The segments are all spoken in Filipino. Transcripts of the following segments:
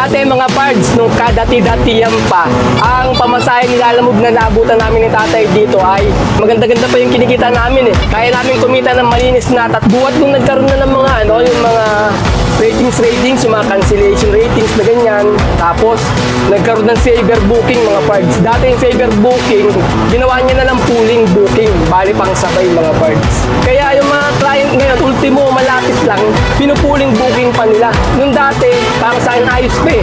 Dati mga pards, nung kadati-datiyan pa, ang pamasahe nilalamog na naabutan namin ni tatay dito ay maganda-ganda pa yung kinikita namin eh. Kaya namin kumita ng malinis na at buhat nung nagkaroon na ng mga ano, yung mga ratings ratings, yung mga cancellation ratings na ganyan. Tapos, nagkaroon ng saver booking mga pards. Dati yung saver booking, ginawa niya na lang pooling booking. Bali pang sabay mga pards. Kaya yung ngayon, ultimo, malapit lang, pinupuling booking pa nila. Nung dati, para sa akin, ayos pa eh.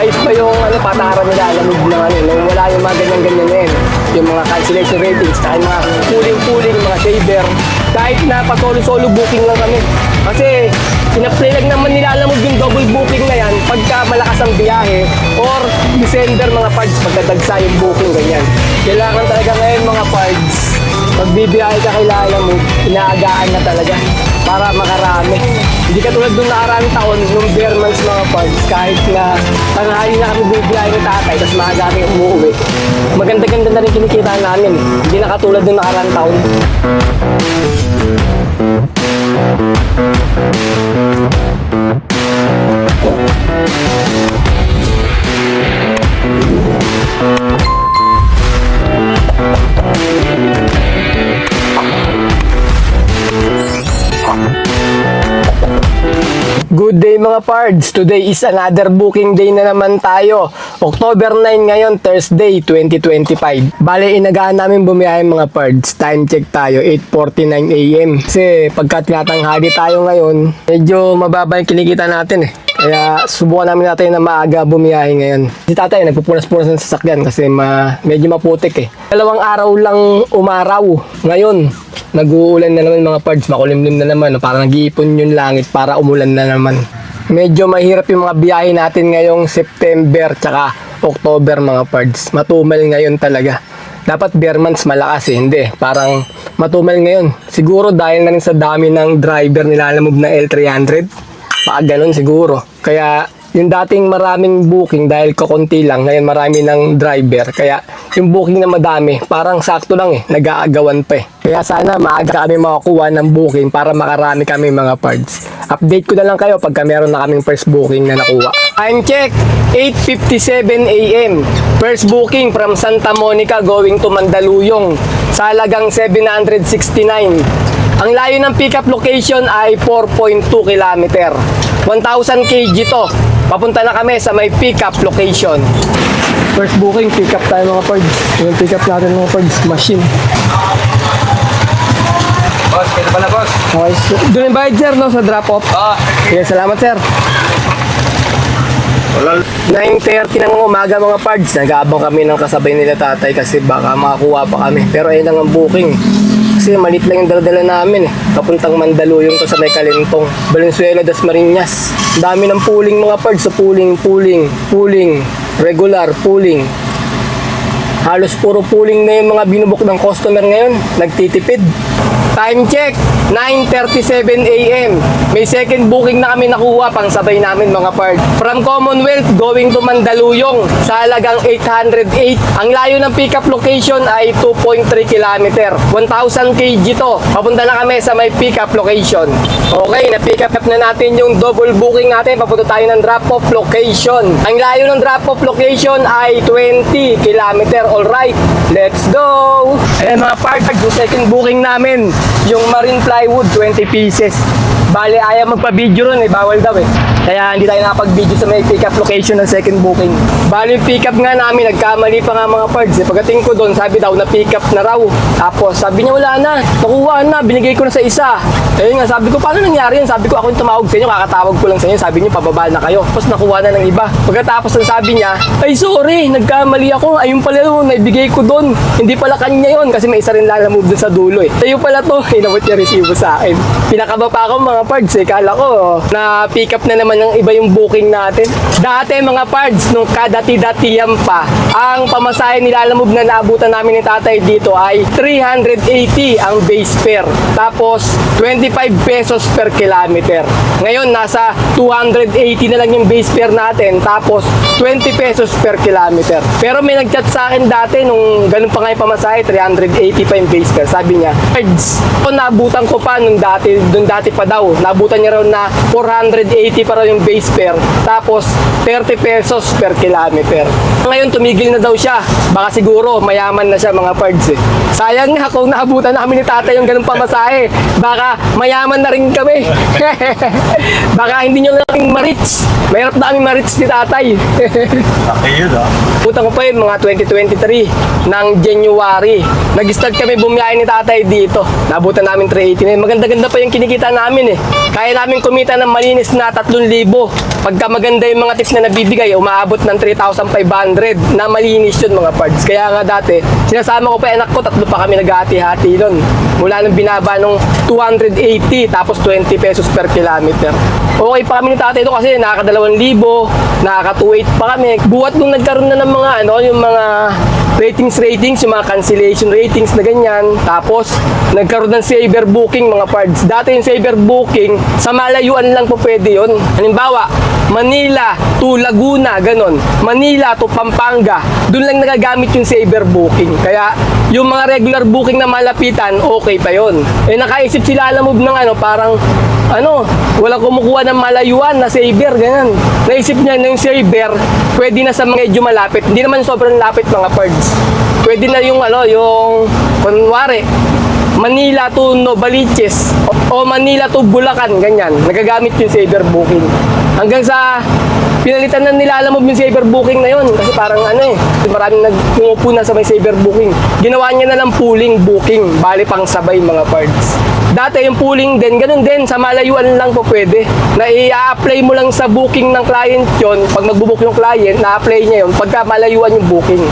Ayos pa yung ano, pataran nila, lamig ng ano, nung wala yung mga ganyan-ganyan yun. Yung mga cancellation ratings, kahit mga pooling-pooling, mga saver. Kahit na pa solo-solo booking lang kami. Kasi, Pinaplay lang naman nilalamog yung double booking na yan pagka malakas ang biyahe or December mga parts pagkadagsa yung booking ganyan. Kailangan parts pag bibiyahe ka kay Lalamog, inaagaan na talaga para makarami. Hindi ka tulad nung nakaraang taon, nung bare months mga parts, kahit na tanghali na kami bibiyahe ni tatay, tapos maaga kami umuwi. Maganda-ganda na rin kinikita namin. Hindi na katulad nung nakaraang taon. Good day mga pards! Today is another booking day na naman tayo. October 9 ngayon, Thursday, 2025. Bale, inagaan namin bumiyahe mga pards. Time check tayo, 8.49 a.m. Kasi pagka tinatanghali tayo ngayon, medyo mababa yung kinikita natin eh. Kaya subukan namin natin na maaga bumiyahe ngayon. Si tatay nagpupunas-punas ng sasakyan kasi ma medyo maputik eh. Dalawang araw lang umaraw. Ngayon, nag-uulan na naman mga pards, makulimlim na naman. no? Parang nag-iipon yung langit para umulan na naman. Medyo mahirap yung mga biyahe natin ngayong September tsaka October mga pards. Matumal ngayon talaga. Dapat bare months malakas eh. Hindi, parang matumal ngayon. Siguro dahil na rin sa dami ng driver nilalamog na L300. Baka ganun siguro. Kaya yung dating maraming booking dahil kakunti lang, ngayon marami ng driver. Kaya yung booking na madami, parang sakto lang eh, nag-aagawan pa eh. Kaya sana maaga kami makakuha ng booking para makarami kami mga parts. Update ko na lang kayo pagka meron na kaming first booking na nakuha. Time check, 8.57 a.m. First booking from Santa Monica going to Mandaluyong sa halagang 769. Ang layo ng pickup location ay 4.2 km. 1,000 kg to. Papunta na kami sa may pickup location. First booking, pickup tayo mga pards. Yung pickup natin mga pards, machine. Boss, kaya pala boss. Okay, doon yung bayad sir, no, sa drop off. Ah, Sige, salamat sir. wala. 9.30 ng umaga mga pards. Nag-aabang kami ng kasabay nila tatay kasi baka makakuha pa kami. Pero ayun lang ang booking. Kasi malit lang yung daladala namin eh. Papuntang Mandaluyong to sa may Kalintong. Valenzuela, Das Marinas. Dami ng pooling mga pards. So pooling, pooling, pooling. Regular, pooling. Halos puro pooling na yung mga binubok ng customer ngayon. Nagtitipid. Time check, 9.37 a.m. May second booking na kami nakuha pang sabay namin mga part. From Commonwealth going to Mandaluyong sa halagang 808. Ang layo ng pickup location ay 2.3 km. 1,000 kg to. Papunta na kami sa may pickup location. Okay, na-pick up na natin yung double booking natin. Papunta tayo ng drop-off location. Ang layo ng drop-off location ay 20 km. Alright, let's go! Ayan mga part, second booking namin, yung marine plywood, 20 pieces. Bale, ayaw magpa-video ron eh, bawal daw eh. Kaya hindi tayo nakapag-video sa may pick-up location ng second booking. Yung pick-up nga namin, nagkamali pa nga mga parts. Eh. Pagdating ko doon, sabi daw na pick-up na raw. Tapos sabi niya, wala na, nakuha na, binigay ko na sa isa. Ayun nga, sabi ko, paano nangyari yun? Sabi ko, ako yung tumawag sa inyo, kakatawag ko lang sa inyo. Sabi niyo, pababa na kayo. Tapos nakuha na ng iba. Pagkatapos ng sabi niya, ay sorry, nagkamali ako. Ayun pala yun, naibigay ko doon. Hindi pala kanya yun, kasi may isa rin lalamove doon sa dulo eh. Sa'yo pala to, inabot niya resibo sa akin. Pinakaba pa ako mga pards eh. Kala ko, na pick up na naman ng iba yung booking natin. Dati mga pards, nung kadati-datiyan pa, ang pamasahe nilalamove na naabutan namin ni tatay dito ay 380 ang base fare. Tapos, 25 pesos per kilometer. Ngayon, nasa 280 na lang yung base fare natin. Tapos, 20 pesos per kilometer. Pero may nag-chat sa akin dati nung ganun pa nga yung pamasahe, 380 pa yung base fare. Sabi niya, "Pards, Kung nabutan ko pa nung dati, nung dati pa daw, nabutan niya raw na 480 pa raw yung base fare. Tapos 30 pesos per kilometer. Ngayon tumigil na daw siya. Baka siguro mayaman na siya mga pards eh. Sayang nga kung naabutan namin ni tatay yung ganung pamasahe. Baka mayaman na rin kami. Baka hindi nyo lang ma-reach. Mahirap na kami ma-reach ni tatay. Laki yun ah. Puta ko pa yun, mga 2023 ng January. Nag-start kami bumiyahe ni tatay dito. Nabutan namin 380 na yun. Maganda-ganda pa yung kinikita namin eh. Kaya namin kumita ng malinis na 3,000. Pagka maganda yung mga tips na nabibigay, umaabot ng 3,500 na malinis yun mga parts. Kaya nga dati, sinasama ko pa anak ko, tatlo pa kami naghati-hati nun. Mula nung binaba nung 280 tapos 20 pesos per kilometer. Okay pa kami ni tatay ito kasi nakaka-2,000, nakaka-28 pa kami. Buhat nung nagkaroon na ng mga ano, yung mga ratings ratings, yung mga cancellation ratings na ganyan. Tapos, nagkaroon ng saver booking mga parts. Dati yung saver booking, sa malayuan lang po pwede yun. Halimbawa, Manila to Laguna, ganon. Manila to Pampanga, doon lang nagagamit yung saver booking. Kaya, yung mga regular booking na malapitan, okay pa yon. Eh, nakaisip sila alam mo ng ano, parang, ano, walang kumukuha ng malayuan na saver, ganyan. Naisip niya na yung saver, pwede na sa mga medyo malapit. Hindi naman sobrang lapit mga parts. Pwede na yung ano, yung, kunwari, Manila to Novaliches o Manila to Bulacan, ganyan. Nagagamit yung saver booking. Hanggang sa pinalitan na nila alam mo yung saver booking na yun. Kasi parang ano eh maraming nagpumupo na sa may saver booking. Ginawa niya na lang pooling booking bali pang sabay mga parts. Dati yung pooling din ganun din sa malayuan lang po pwede. Na i-apply mo lang sa booking ng client yon pag magbubook yung client na-apply niya yun pagka malayuan yung booking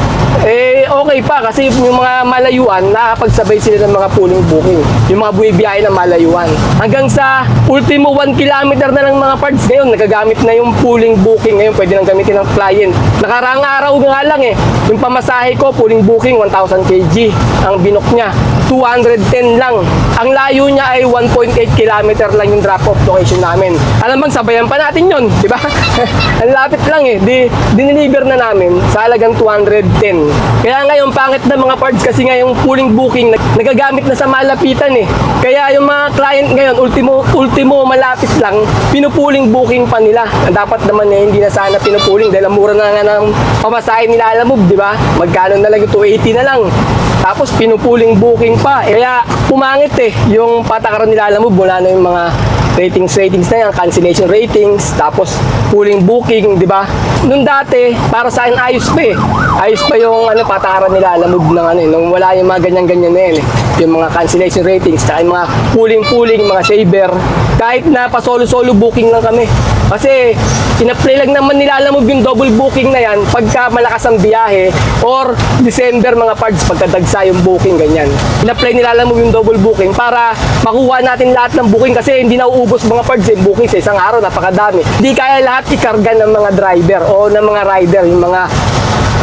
eh okay pa kasi yung mga malayuan nakakapagsabay sila ng mga pooling booking yung mga bumibiyahe ng malayuan. Hanggang sa ultimo 1 kilometer na lang mga parts ngayon nagagamit na yung pooling booking ngayon. Pwede nang gamitin ng client. Nakaraang araw nga lang eh yung pamasahe ko pooling booking 1000 kg ang binok niya. 210 lang. Ang layo niya ay 1.8 kilometer lang yung drop off location namin. Alam bang sabayan pa natin yon di ba? Ang lapit lang eh. Di diniliver na namin sa halagang 210 kaya ngayon pangit na mga parts kasi nga yung pooling booking nag- nagagamit na sa malapitan eh. Kaya yung mga client ngayon ultimo ultimo malapit lang pinupuling booking pa nila. Dapat naman eh hindi na sana pinupuling dahil ang mura na nga ng pamasahe nila alam mo di ba? Magkano na lang yung 280 na lang. Tapos pinupuling booking pa. Kaya pumangit eh yung patakaran nila alam mo mula na yung mga ratings ratings na yan, cancellation ratings, tapos pooling booking, di ba? Nung dati, para sa akin ayos pa eh. Ayos pa yung ano, patakaran nila alam mo ng ano eh, nung wala yung mga ganyan-ganyan na yan eh. Yung mga cancellation ratings, tsaka yung mga pooling-pooling, mga saver. Kahit na pa solo-solo booking lang kami. Kasi ina-play lang naman nila alam mo yung double booking na yan pagka malakas ang biyahe or December mga parts pagkadagsa yung booking ganyan. Ina-play nila alam mo yung double booking para makuha natin lahat ng booking kasi hindi na uubos mga parts yung booking sa isang araw napakadami. Hindi kaya lahat ikarga ng mga driver o ng mga rider yung mga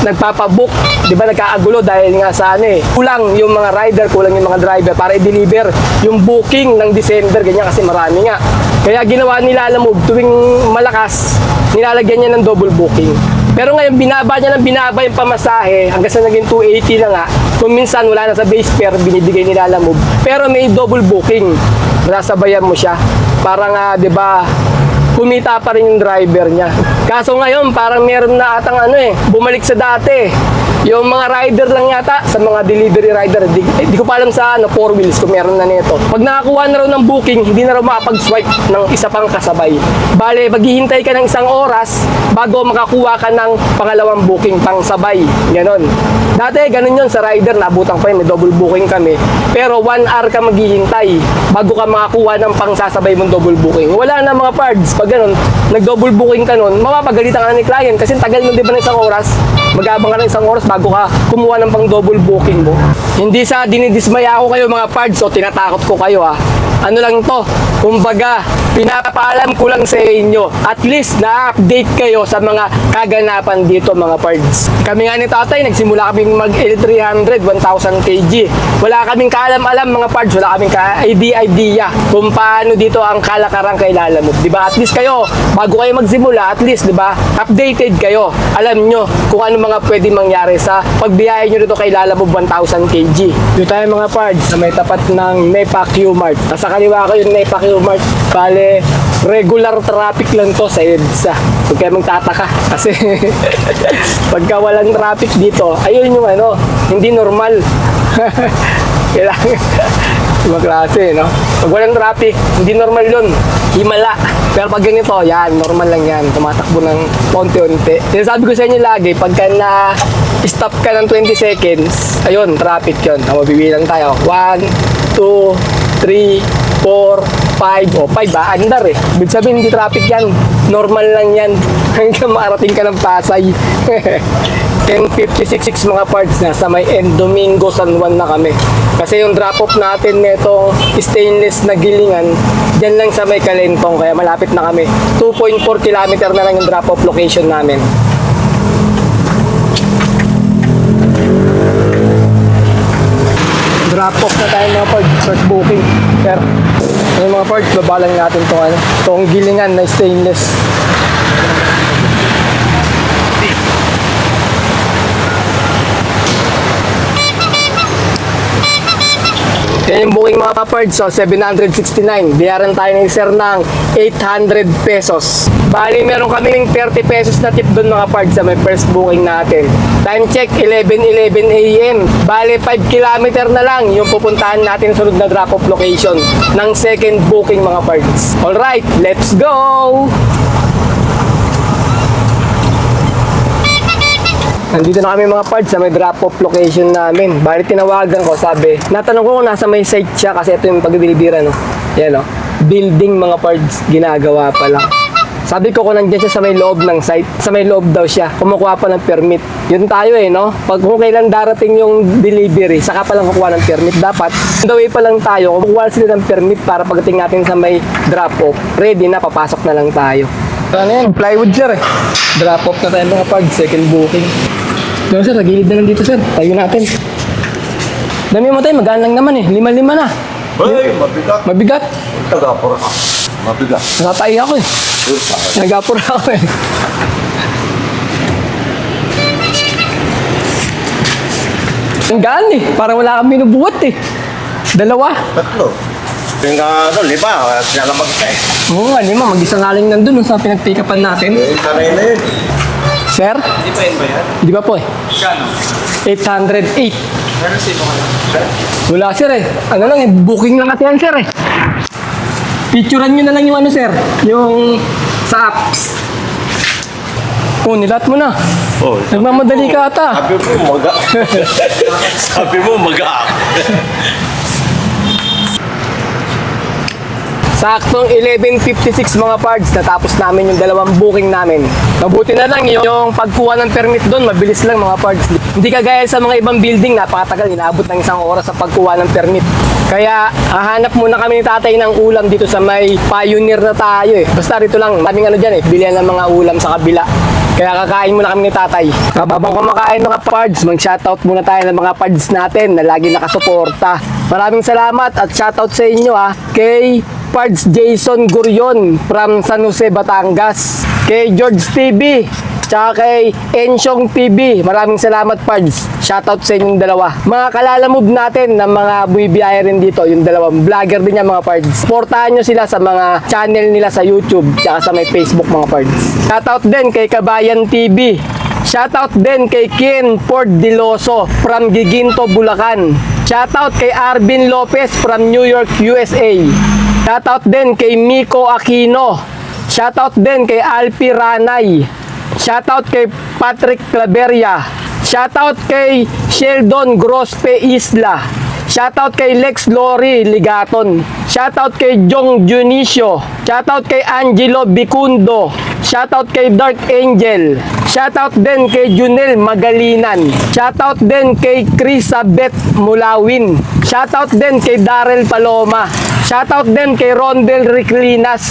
nagpapabook, di ba nagkaagulo dahil nga sa ano eh, kulang yung mga rider, kulang yung mga driver para i-deliver yung booking ng December, ganyan kasi marami nga. Kaya ginawa nila alam mo, tuwing malakas, nilalagyan niya ng double booking. Pero ngayon, binaba niya ng binaba yung pamasahe hanggang sa naging 280 na nga. Kung minsan wala na sa base fare, binibigay nila alam mo. Pero may double booking. Nasabayan mo siya. Para nga, di ba, kumita pa rin yung driver niya. Kaso ngayon, parang meron na atang ano eh, bumalik sa dati. Yung mga rider lang yata, sa mga delivery rider, di, eh, di ko pa alam sa ano, four wheels kung meron na nito. Pag nakakuha na raw ng booking, hindi na raw makapag-swipe ng isa pang kasabay. Bale, maghihintay ka ng isang oras bago makakuha ka ng pangalawang booking pang sabay. Ganon. Dati, ganun yun sa rider, nabutang pa yun, may double booking kami. Pero one hour ka maghihintay bago ka makakuha ng pangsasabay mong double booking. Wala na mga parts. Pag ganun, nag-double booking ka nun, mapapagalitan ka na ni client kasi tagal nun di ba ng isang oras? Mag-abang ka ng isang oras bago ka kumuha ng pang double booking mo. Hindi sa dinidismaya ako kayo mga parts o tinatakot ko kayo ha. Ano lang to, kumbaga, pinapaalam ko lang sa inyo. At least na-update kayo sa mga kaganapan dito mga pards. Kami nga ni tatay, nagsimula kaming mag L300, 1,000 kg. Wala kaming kaalam-alam mga pards, wala kaming ka-idea-idea kung paano dito ang kalakaran kay Lalamove. Di ba? At least kayo, bago kayo magsimula, at least, di ba, updated kayo. Alam nyo kung ano mga pwede mangyari sa pagbiyahe nyo dito kay Lalamove 1,000 kg. Dito tayo mga pards sa may tapat ng NEPA Q-Mart. Nasa kaliwa ko yung NEPA Q-Mart. Bale, regular traffic lang to sa EDSA. Huwag kayo magtataka. Kasi pagka walang traffic dito, ayun yung ano, hindi normal. Kailangan Ibang klase, no? Pag walang traffic, hindi normal yun. Himala. Pero pag ganito, yan, normal lang yan. Tumatakbo ng konti-unti. Sinasabi ko sa inyo lagi, pagka na stop ka ng 20 seconds, ayun, traffic yun. Tama, bibilang tayo. 1, 2, 3, 4, 5. O, 5 ba? Andar eh. Ibig sabihin, hindi traffic yan. Normal lang yan. Hanggang maarating ka ng Pasay. 10.56 mga parts na sa may end Domingo San Juan na kami. Kasi yung drop off natin nitong stainless na gilingan, dyan lang sa may Kalentong, kaya malapit na kami. 2.4 kilometer na lang yung drop off location namin. Drop na tayo mga parts, first booking. Sir, yung mga parts, babalang natin itong ano, itong gilingan na stainless. Yan yung booking mga parts, so 769. Biyaran tayo ni sir ng 800 pesos. Bali, meron kaming 30 pesos na tip doon mga parts sa may first booking natin. Time check, 11.11 a.m. Bali, 5 kilometer na lang yung pupuntahan natin sunod na drop-off location ng second booking mga parts. Alright, let's go! Nandito na kami mga parts sa may drop-off location namin. Bali tinawagan ko, sabi, natanong ko kung nasa may site siya kasi ito yung pagbibilibira, no? Yan, no? Building mga parts, ginagawa pa lang. Sabi ko kung nandiyan siya sa may loob ng site, sa may loob daw siya, kumukuha pa ng permit. Yun tayo eh, no? Pag kung kailan darating yung delivery, saka pa lang kukuha ng permit. Dapat, on the way pa lang tayo, kumukuha sila ng permit para pagdating natin sa may drop-off, ready na, papasok na lang tayo. Ano yan? Plywood sir eh. Drop off na tayo mga pag second booking. Pero sir, nagilid na lang dito sir. Tayo natin. Dami mo tayo, magaan lang naman eh. Lima-lima na. Hoy, mabigat. Mabigat. Tagapura ka. Mabigat. Nakatay ako eh. Nagapura ako eh. Ang gaan eh. Parang wala kang binubuhat eh. Dalawa. Tatlo. Yung ano, lima. Sinalamag ka eh. Oo nga, lima. Mag-isa nga lang nandun sa pinag-pick upan natin. Eh, sanay na yun. Sir? Hindi pa yun ba yan? Di ba po eh? Kano? 808. Pero sino ka lang? Wala sir eh. Ano lang eh, booking lang kasi yan sir eh. Picturean nyo na lang yung ano sir, yung sa apps. Oh, nilat mo na. Oh, Nagmamadali ka ata. Sabi mo, maga. Sabi mo, maga. Saktong 11.56 mga parts, natapos namin yung dalawang booking namin. Mabuti na lang yung, pagkuha ng permit doon, mabilis lang mga parts. Hindi kagaya sa mga ibang building, napakatagal, inaabot ng isang oras sa pagkuha ng permit. Kaya hahanap muna kami ni tatay ng ulam dito sa may pioneer na tayo eh. Basta rito lang, daming ano dyan eh, bilihan ng mga ulam sa kabila. Kaya kakain muna kami ni tatay. Habang kumakain mga pards, mag-shoutout muna tayo ng mga pards natin na lagi nakasuporta. Maraming salamat at shoutout sa inyo ha. Kay Pards Jason Gurion from San Jose, Batangas. Kay George TV. Tsaka kay Ensyong TV. Maraming salamat, Pards. Shoutout sa inyong dalawa. Mga kalalamove natin na mga buibiyaya rin dito. Yung dalawang vlogger din yan, mga Pards. Supportahan nyo sila sa mga channel nila sa YouTube. Tsaka sa may Facebook, mga Pards. Shoutout din kay Kabayan TV. Shoutout din kay Ken Ford Diloso from Giginto, Bulacan. Shoutout kay Arvin Lopez from New York, USA. Shoutout din kay Miko Aquino. Shoutout din kay Alpi Ranay. Shoutout kay Patrick Claveria. Shoutout kay Sheldon Grospe Isla. Shoutout kay Lex Lori Ligaton. Shoutout kay Jong Junicio. Shoutout kay Angelo Bicundo. Shoutout kay Dark Angel. Shoutout din kay Junel Magalinan. Shoutout din kay Chrisabeth Mulawin. Shoutout din kay Darrell Paloma. Shoutout din kay Rondel Reclinas.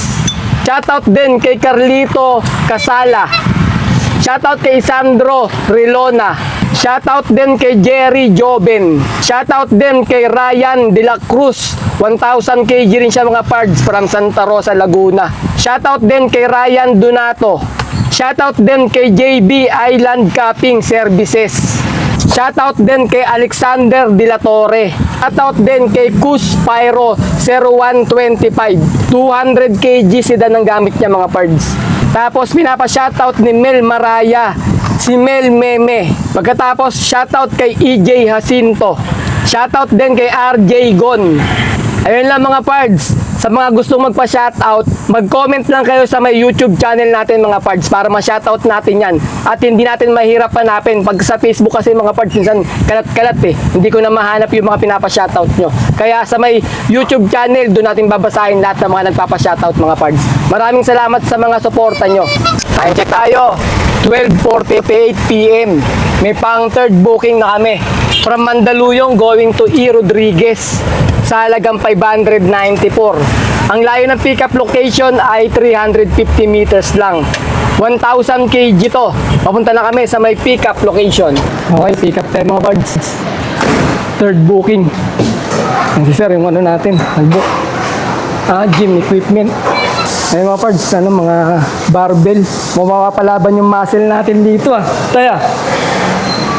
Shoutout din kay Carlito Casala. Shoutout kay Sandro Rilona. Shoutout din kay Jerry Joben. Shoutout din kay Ryan De La Cruz. 1,000 kg rin siya mga pards from Santa Rosa, Laguna. Shoutout din kay Ryan Donato. Shoutout din kay JB Island Capping Services. Shoutout din kay Alexander De La Torre. Shoutout din kay Kus Pyro 0125. 200 kg sedan ang gamit niya mga pards. Tapos pinapa-shoutout ni Mel Maraya, si Mel Meme. Pagkatapos shoutout kay EJ Jacinto. Shoutout din kay RJ Gon. Ayun lang mga pards. Sa mga gustong magpa-shoutout, mag-comment lang kayo sa may YouTube channel natin mga pards para ma-shoutout natin yan. At hindi natin mahirap hanapin. Pag sa Facebook kasi mga pards, minsan kalat-kalat eh. Hindi ko na mahanap yung mga pinapa-shoutout nyo. Kaya sa may YouTube channel, doon natin babasahin lahat ng mga nagpapa-shoutout mga pards. Maraming salamat sa mga suporta nyo. Time check tayo. 12.48 p.m. May pang third booking na kami. From Mandaluyong going to E. Rodriguez sa halagang 594. Ang layo ng pickup location ay 350 meters lang. 1,000 kg to. Papunta na kami sa may pickup location. Okay, pick up tayo mga. Third booking. Si sir, yung ano natin, nagbook. Ah, gym equipment. Ayun mga pards, ano, mga barbell. Mapapalaban yung muscle natin dito ah. Taya.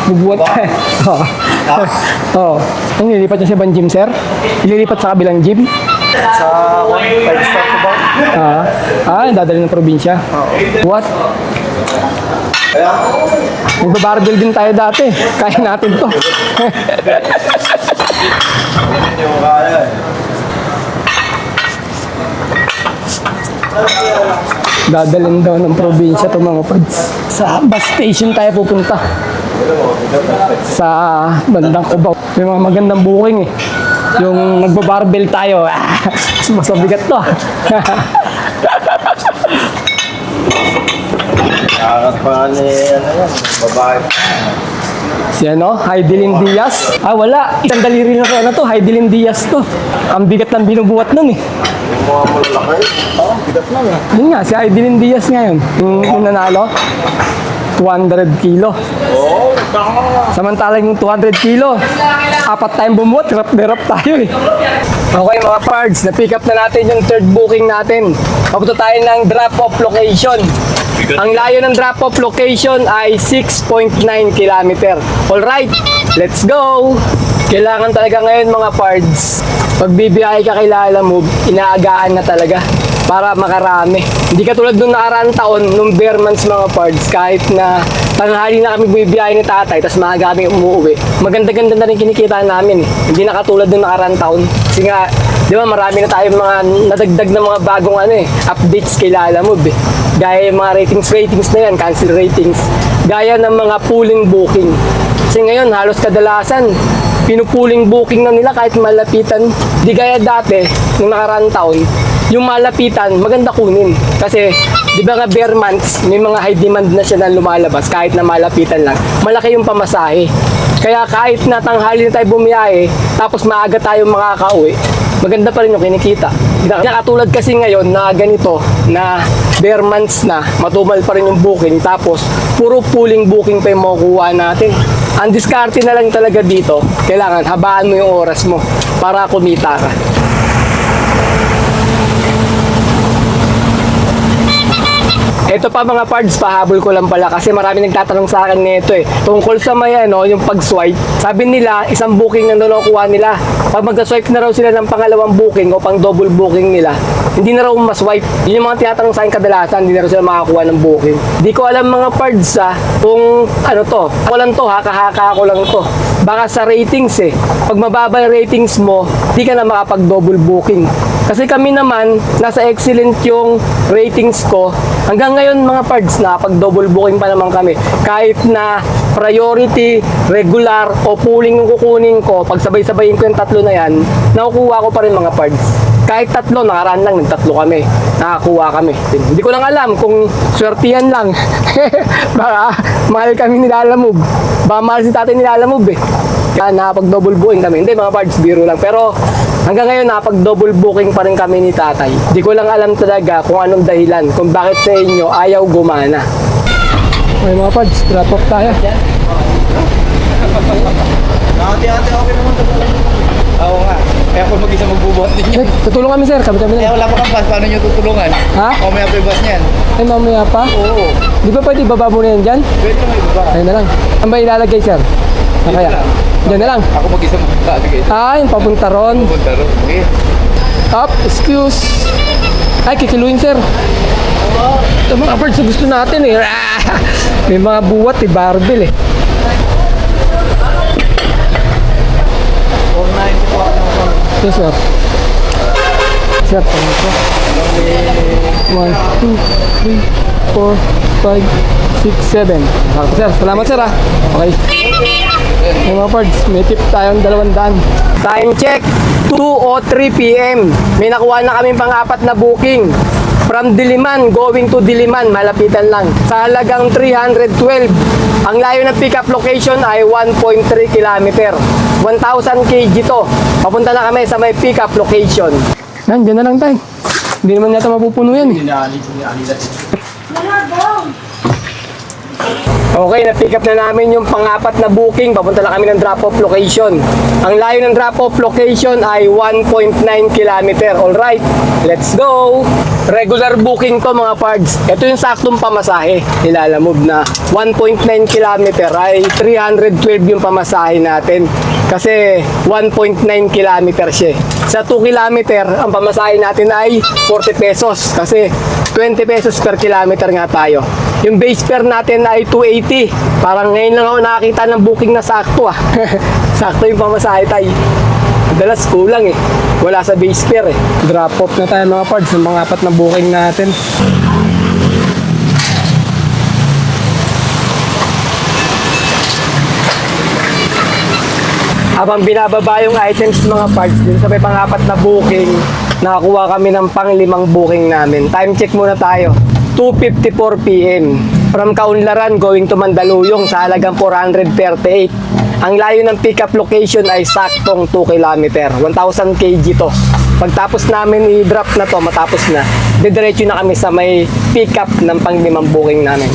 Bubuhat tayo. Oo. Oo. Ang nilipat niya sa ibang gym, sir? Ililipat sa kabilang gym? Sa one, five star ko ba? Ah, ah, dadali ng probinsya. What? Magbabarbell din tayo dati. Kaya natin to. Hindi mo kaya. Dadalhin daw ng probinsya to mga pads. Sa bus station tayo pupunta. Sa bandang Cubao. May mga magandang booking eh. Yung nagbabarbell tayo. Mas mabigat to. ah. Kakat pa ni, ano yan, babae. Si ano, Heidelin Diaz. Ah, wala. Isang daliri na kaya na to. Heidelin Diaz to. Ang bigat ng binubuhat nun eh. Yung mga malalaki. Oo, bigat lang ah. Yun nga, si Heidelin Diaz ngayon. Yung, nanalo. 200 kilo. Oo, tama. Samantalang yung 200 kilo, apat tayong na hirap tayo eh. Okay mga pards, na-pick up na natin yung third booking natin. Papunta tayo ng drop-off location. Ang layo ng drop-off location ay 6.9 km. Alright, let's go! Kailangan talaga ngayon mga pards, pag bibiyahe ka kay Lala Move, inaagaan na talaga para makarami. Hindi katulad nung nakaraang taon, nung bare months mga pards, kahit na tanghali na kami bumibiyahe ni tatay, tapos maaga kami umuwi. Maganda-ganda na rin kinikita namin. Hindi na katulad nung nakaraang taon. Kasi nga, di ba marami na tayong mga nadagdag na mga bagong ano eh, updates kay Lala Move eh. Gaya yung mga ratings ratings na yan, cancel ratings. Gaya ng mga pooling booking. Kasi ngayon, halos kadalasan, pinupuling booking na nila kahit malapitan. Di gaya dati, nung nakaraang taon, yung malapitan, maganda kunin. Kasi, di ba nga bare months, may mga high demand na siya na lumalabas kahit na malapitan lang. Malaki yung pamasahe. Kaya kahit na tanghali na tayo bumiyahe, tapos maaga tayo makakauwi, maganda pa rin yung kinikita. Katulad kasi ngayon na ganito, na bare months na, matumal pa rin yung booking, tapos puro pooling booking pa yung makukuha natin. Ang diskarte na lang talaga dito, kailangan habaan mo yung oras mo para kumita ka. Ito pa mga parts, pahabol ko lang pala kasi marami nagtatanong sa akin nito eh. Tungkol sa may ano, yung pag-swipe. Sabi nila, isang booking na nakukuha nila. Pag mag-swipe na raw sila ng pangalawang booking o pang double booking nila, hindi na raw ma-swipe. Yun yung mga tinatanong sa akin kadalasan, hindi na raw sila makakuha ng booking. Di ko alam mga parts ah, kung ano to. Ako lang to, haka-haka ako lang to. Baka sa ratings eh. Pag mababa yung ratings mo, di ka na makapag-double booking. Kasi kami naman, nasa excellent yung ratings ko. Hanggang ngayon mga pards na pag double booking pa naman kami. Kahit na priority, regular o pooling yung kukunin ko, pag sabay-sabayin ko yung tatlo na yan, nakukuha ko pa rin mga pards. Kahit tatlo, nakaraan lang, nagtatlo kami. Nakakuha kami. Hindi ko lang alam kung swertihan lang. Baka mahal kami nilalamove. Baka mahal si tatay nilalamove eh. Kaya nakapag-double booking kami. Hindi mga parts, biro lang. Pero hanggang ngayon nakapag-double booking pa rin kami ni tatay. Hindi ko lang alam talaga kung anong dahilan. Kung bakit sa inyo ayaw gumana. Okay mga parts, drop off tayo. Ate-ate, okay naman to. Oo nga. Kaya ako mag-isa magbubuhat din Eh, tutulong kami sir, kami kami Kaya na. wala pa kang bus, paano nyo tutulungan? Ha? O may apoy bus niyan? Ay mamaya pa. Oo. Di ba pwede ibaba mo na yan dyan? Pwede naman ibaba. Ayun na lang. Saan ba ilalagay sir? Ah, kaya? lang. Diyan na lang. Ako mag-isa magbubuhat. Ah, yung papunta ron. Pupunta ron. Okay. Up, excuse. Ay, kikiluin sir. Ito mga birds, gusto natin eh. May mga buwat eh, barbell eh. 490 po ako naman. Yes sir. Sir, tama po. 1, 2, 3, 4, 5, 6, 7. Sir, salamat sir ah. Okay. Hey mga pards, may tip tayong dalawang daan. Time check, 2 o 3 p.m. May nakuha na kami pang-apat na booking. From Diliman, going to Diliman, malapitan lang. Sa halagang 312. Ang layo ng pickup location ay 1.3 km. 1,000 kg to. Papunta na kami sa may pickup location. Nandiyan na lang tayo. Hindi naman yata mapupuno yan eh. Okay, na-pick up na namin yung pang-apat na booking. Papunta na kami ng drop-off location. Ang layo ng drop-off location ay 1.9 km. Alright, let's go! Regular booking to mga pards. Ito yung saktong pamasahe. Nilalamove na 1.9 km ay 312 yung pamasahe natin. Kasi 1.9 km siya. Sa 2 km, ang pamasahe natin ay 40 pesos. Kasi 20 pesos per kilometer nga tayo. Yung base fare natin ay 280. Parang ngayon lang ako nakakita ng booking na sakto ah. sakto yung pamasahe tayo. Madalas kulang eh. Wala sa base fare eh. Drop off na tayo mga parts ng mga apat na booking natin. Habang binababa yung items mga parts dito sa may pangapat na booking, nakakuha kami ng panglimang booking namin. Time check muna tayo. 2.54 p.m. From Kaunlaran going to Mandaluyong sa halagang 438. Ang layo ng pickup location ay saktong 2 km. 1,000 kg to. Pagtapos namin i-drop na to, matapos na, didiretso na kami sa may pickup ng panglimang booking namin.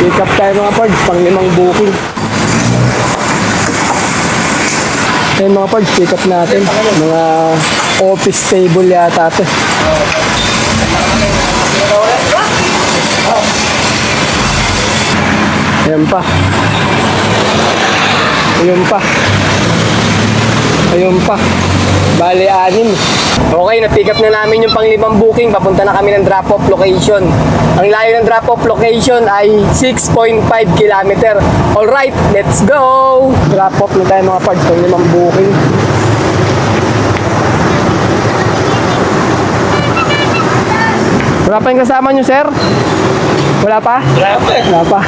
Pick up tayo mga parts, panglimang booking. Ayun mga parts, pick up natin. Mga office table yata ito. Ayan pa. Ayun pa. Ayun pa. Bale, anim. Okay, na-pick up na namin yung panglimang booking. Papunta na kami ng drop-off location. Ang layo ng drop-off location ay 6.5 km. Alright, let's go! Drop-off na tayo mga parts. Panglimang booking. Wala pa yung kasama nyo, sir? Wala pa? Wala pa. Wala pa.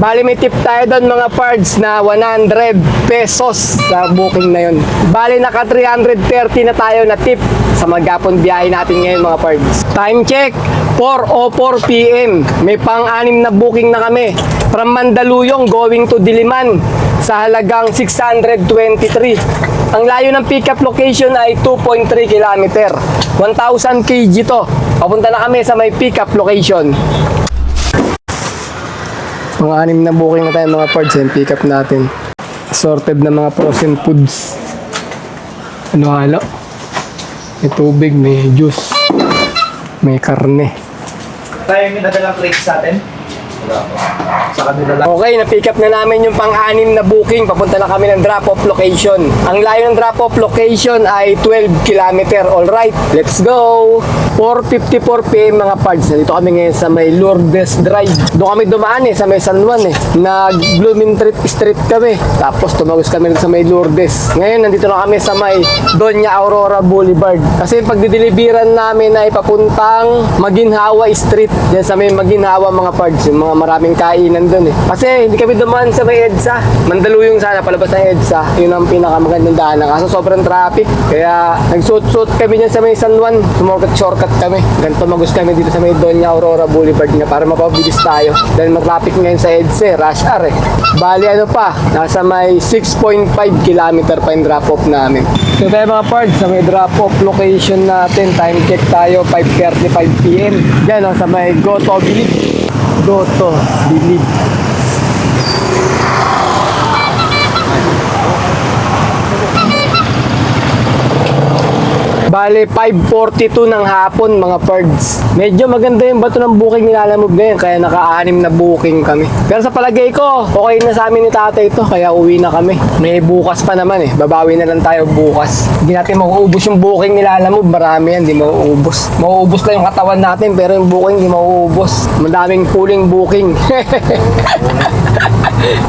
Bali may tip tayo doon mga parts na 100 pesos sa booking na yun. Bali naka 330 na tayo na tip sa magapon biyahe natin ngayon mga parts. Time check, 4 o 4 p.m. May pang-anim na booking na kami. From Mandaluyong going to Diliman sa halagang 623. Ang layo ng pickup location ay 2.3 km. 1,000 kg to. Papunta na kami sa may pickup location. Mga anim na booking na tayo mga parts and pick up natin. Assorted na mga frozen foods. Ano halo? May tubig, may juice, may karne. Tayo yung nadalang crates sa atin. Sa kanila lang. Okay, na-pick up na namin yung pang-anim na booking. Papunta na kami ng drop-off location. Ang layo ng drop-off location ay 12 km. Alright, let's go! 4.54 p.m. mga parts. Dito kami ngayon sa may Lourdes Drive. Doon kami dumaan eh, sa may San Juan eh. Nag Blooming Street Street kami. Tapos tumagos kami sa may Lourdes. Ngayon, nandito na kami sa may Doña Aurora Boulevard. Kasi pagdideliveran namin ay papuntang Maginhawa Street. Diyan sa may Maginhawa mga parts. Yung mga maraming kainan doon eh. Kasi hindi kami dumaan sa may EDSA. Mandaluyong sana, palabas ng EDSA. Yun ang pinakamagandang daanan. Kaso sobrang traffic. Kaya nagsuot-suot kami dyan sa may San Juan. Sumorkat-shortcut kami. Ganito magus kami dito sa may Doña Aurora Boulevard nga para mapabilis tayo. Dahil matraffic ngayon sa EDSA eh. Rush hour eh. Bali ano pa, nasa may 6.5 kilometer pa yung drop-off namin. So tayo mga parts, sa may drop-off location natin, time check tayo, 5.35pm. Yan o, sa may Goto Bilib. Goto Bilib. Bale, 5.42 ng hapon mga pards. Medyo maganda yung bato ng booking nilalamove ngayon, kaya naka-anim na booking kami. Pero sa palagay ko, okay na sa amin ni tatay ito, kaya uwi na kami. May bukas pa naman eh, babawi na lang tayo bukas. Hindi natin mauubos yung booking nilalamove, marami yan, hindi mauubos. Mauubos lang yung katawan natin, pero yung booking hindi mauubos. Madaming pooling booking.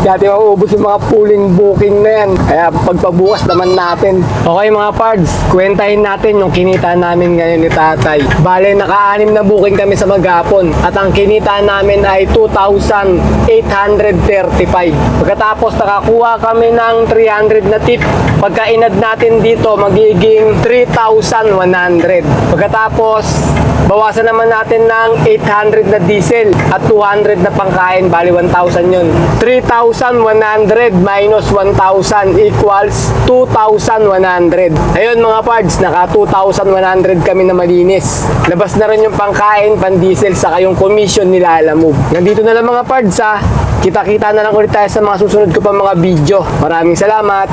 Dati mauubos yung mga pooling booking na yan. Kaya pagpabukas naman natin. Okay mga pards, kwentahin natin yung kinita namin ngayon ni tatay. Bale, naka-anim na booking kami sa maghapon. At ang kinita namin ay 2,835. Pagkatapos nakakuha kami ng 300 na tip. Pagka inad natin dito, magiging 3,100. Pagkatapos, bawasan naman natin ng 800 na diesel at 200 na pangkain. Bali, 1,000 yun. 3,100 minus 1,000 equals 2,100. Ayun mga pards, naka 2,100 kami na malinis. Labas na rin yung pangkain, pan-diesel, saka yung commission nila alamove. Nandito na lang mga pards ha. Kita-kita na lang ulit tayo sa mga susunod ko pa mga video. Maraming salamat.